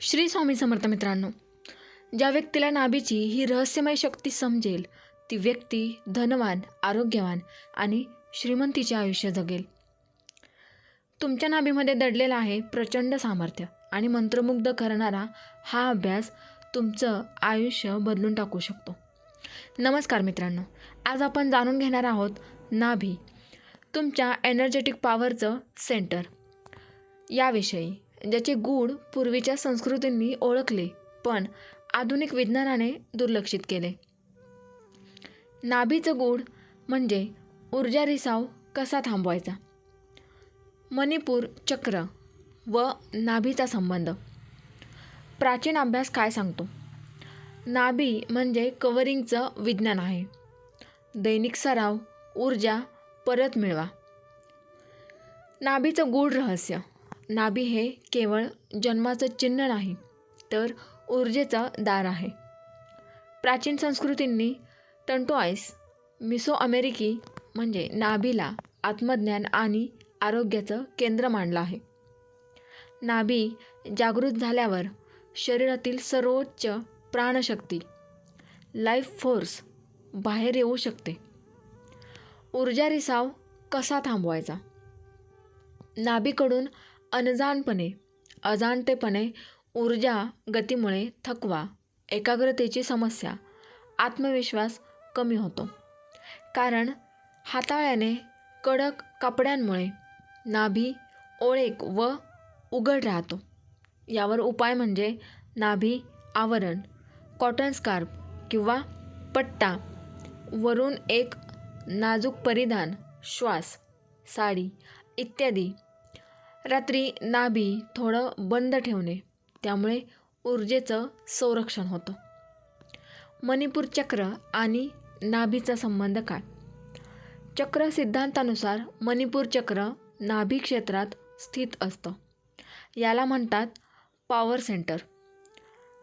श्री स्वामी समर्थ मित्रांनो ज्या व्यक्तीला नाभीची ही रहस्यमय शक्ती समजेल ती व्यक्ती धनवान आरोग्यवान आणि श्रीमंतीचे आयुष्य जगेल. तुमच्या नाभीमध्ये दडलेला आहे प्रचंड सामर्थ्य आणि मंत्रमुग्ध करणारा हा अभ्यास तुमचं आयुष्य बदलून टाकू शकतो. नमस्कार मित्रांनो आज आपण जाणून घेणार आहोत नाभी तुमच्या एनर्जेटिक पॉवरचं सेंटर याविषयी ज्याचे गूढ पूर्वीच्या संस्कृतींनी ओळखले पण आधुनिक विज्ञानाने दुर्लक्षित केले. नाभीचं गूढ म्हणजे ऊर्जा रिसाव कसा थांबवायचा? मणिपूर चक्र व नाभीचा संबंध. प्राचीन अभ्यास काय सांगतो? नाभी म्हणजे कवरिंगचं विज्ञान आहे. दैनिक सराव ऊर्जा परत मिळवा. नाभीचं गूढ रहस्य. नाभी हे केवळ जन्माचं चिन्ह नाही तर ऊर्जेचं दार आहे. प्राचीन संस्कृतींनी टंटोआईस मिसो अमेरिकी म्हणजे नाभीला आत्मज्ञान आणि आरोग्याचं केंद्र मानलं आहे. नाभी जागृत झाल्यावर शरीरातील सर्वोच्च प्राणशक्ती लाईफ फोर्स बाहेर येऊ शकते. ऊर्जा रिसाव कसा थांबवायचा? नाभीकडून अनजाणपणे अजाणतेपणे ऊर्जा गतीमुळे थकवा एकाग्रतेची समस्या आत्मविश्वास कमी होतो. कारण हाताळ्याने कडक कपड्यांमुळे नाभी ओळेक व उघड राहतो. यावर उपाय म्हणजे नाभी आवरण कॉटन स्कार्फ किंवा पट्टा वरून एक नाजूक परिधान श्वास साडी इत्यादी. रात्री नाभी थोडं बंद ठेवणे त्यामुळे ऊर्जेचं संरक्षण होतं. मणिपूर चक्र आणि नाभीचा संबंध काय? चक्र सिद्धांतानुसार मणिपूर चक्र नाभी क्षेत्रात स्थित असतं. याला म्हणतात पॉवर सेंटर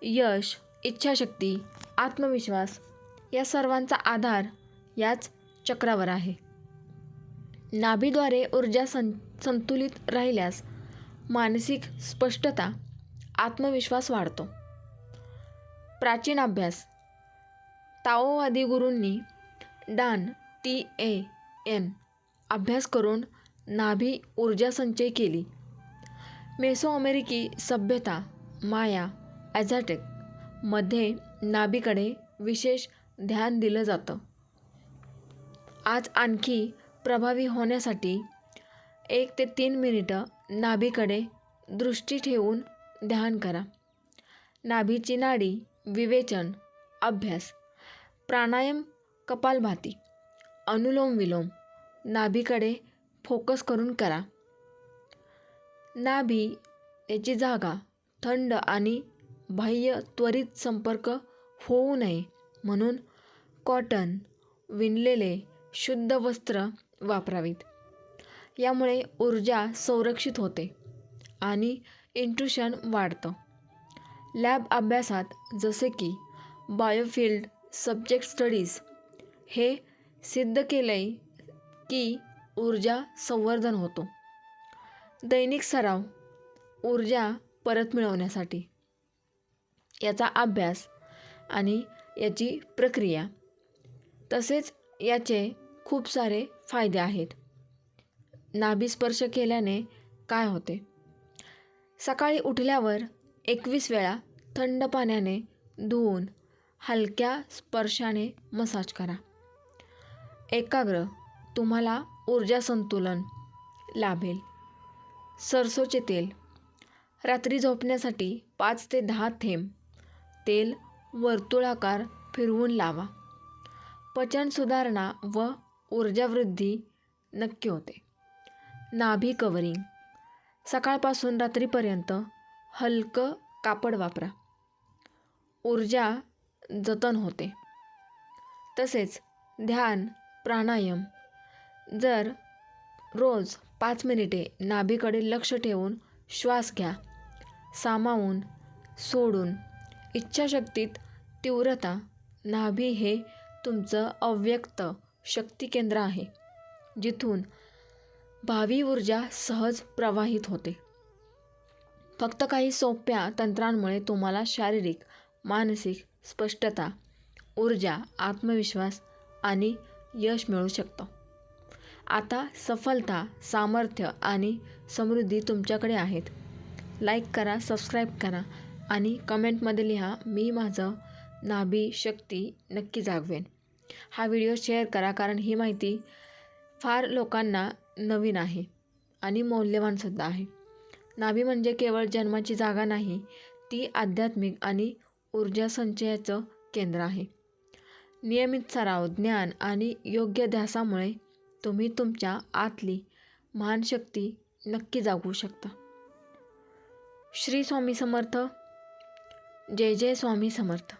यश इच्छाशक्ती आत्मविश्वास या सर्वांचा आधार याच चक्रावर आहे. नाभीद्वारे ऊर्जा सं संतुलित राहिल्यास मानसिक स्पष्टता आत्मविश्वास वाढतो. प्राचीन अभ्यास. ताओवादी गुरूंनी डान टी ए एन अभ्यास करून नाभी ऊर्जा संचय केली. मेसो अमेरिकी सभ्यता माया ॲझॅटेकमध्ये नाभीकडे विशेष ध्यान दिलं जातं. आज आणखी प्रभावी होण्यासाठी एक ते तीन मिनिटं नाभीकडे दृष्टी ठेवून ध्यान करा. नाभीची नाडी विवेचन अभ्यास प्राणायाम कपालभाती अनुलोम विलोम नाभीकडे फोकस करून करा. नाभी याची जागा थंड आणि बाह्य त्वरित संपर्क होऊ नये म्हणून कॉटन विणलेले शुद्ध वस्त्र वापरावीत. यामुळे ऊर्जा संरक्षित होते आणि इंट्रुशन वाढतं. लॅब अभ्यासात जसे की बायोफिल्ड सब्जेक्ट स्टडीज हे सिद्ध केलं आहे की ऊर्जा संवर्धन होतो. दैनिक सराव ऊर्जा परत मिळवण्यासाठी. याचा अभ्यास आणि याची प्रक्रिया. तसेच याचे खूप सारे फायदे आहेत. नाभिस्पर्श केल्याने काय होते? सकाळी उठल्यावर एकवीस वेळा थंड पाण्याने धुवून हलक्या स्पर्शाने मसाज करा. एकाग्र तुम्हाला ऊर्जा संतुलन लाभेल. सरसोचे तेल. रात्री झोपण्यासाठी पाच ते दहा थेंब. तेल वर्तुळाकार फिरवून लावा. पचन सुधारणा व ऊर्जावृद्धी नक्की होते. नाभी कवरिंग. सकाळपासून रात्रीपर्यंत हलकं कापड वापरा. ऊर्जा जतन होते. तसेच ध्यान प्राणायाम. जर रोज पाच मिनिटे नाभीकडे लक्ष ठेवून श्वास घ्या सामावून सोडून. इच्छाशक्तीत तीव्रता. नाभी हे तुमचं अव्यक्त शक्ती केंद्र आहे जिथून भावी ऊर्जा सहज प्रवाहित होते. फक्त काही सोप्या तंत्रांमुळे तुम्हाला शारीरिक मानसिक स्पष्टता ऊर्जा आत्मविश्वास आणि यश मिळू शकतं. आता सफलता सामर्थ्य आणि समृद्धी तुमच्याकडे आहेत. लाईक करा सबस्क्राईब करा आणि कमेंटमध्ये लिहा मी माझं नाभी शक्ती नक्की जागवेन. हा व्हिडिओ शेअर करा कारण ही माहिती फार लोकांना नवीन आहे आणि मौल्यवानसुद्धा आहे. नाभी म्हणजे केवळ जन्माची जागा नाही ती आध्यात्मिक आणि ऊर्जा संचयाचं केंद्र आहे. नियमित सराव ज्ञान आणि योग्य ध्यासामुळे तुम्ही तुमच्या आतली महान शक्ती नक्की जागवू शकता. श्री स्वामी समर्थ. जय जय स्वामी समर्थ.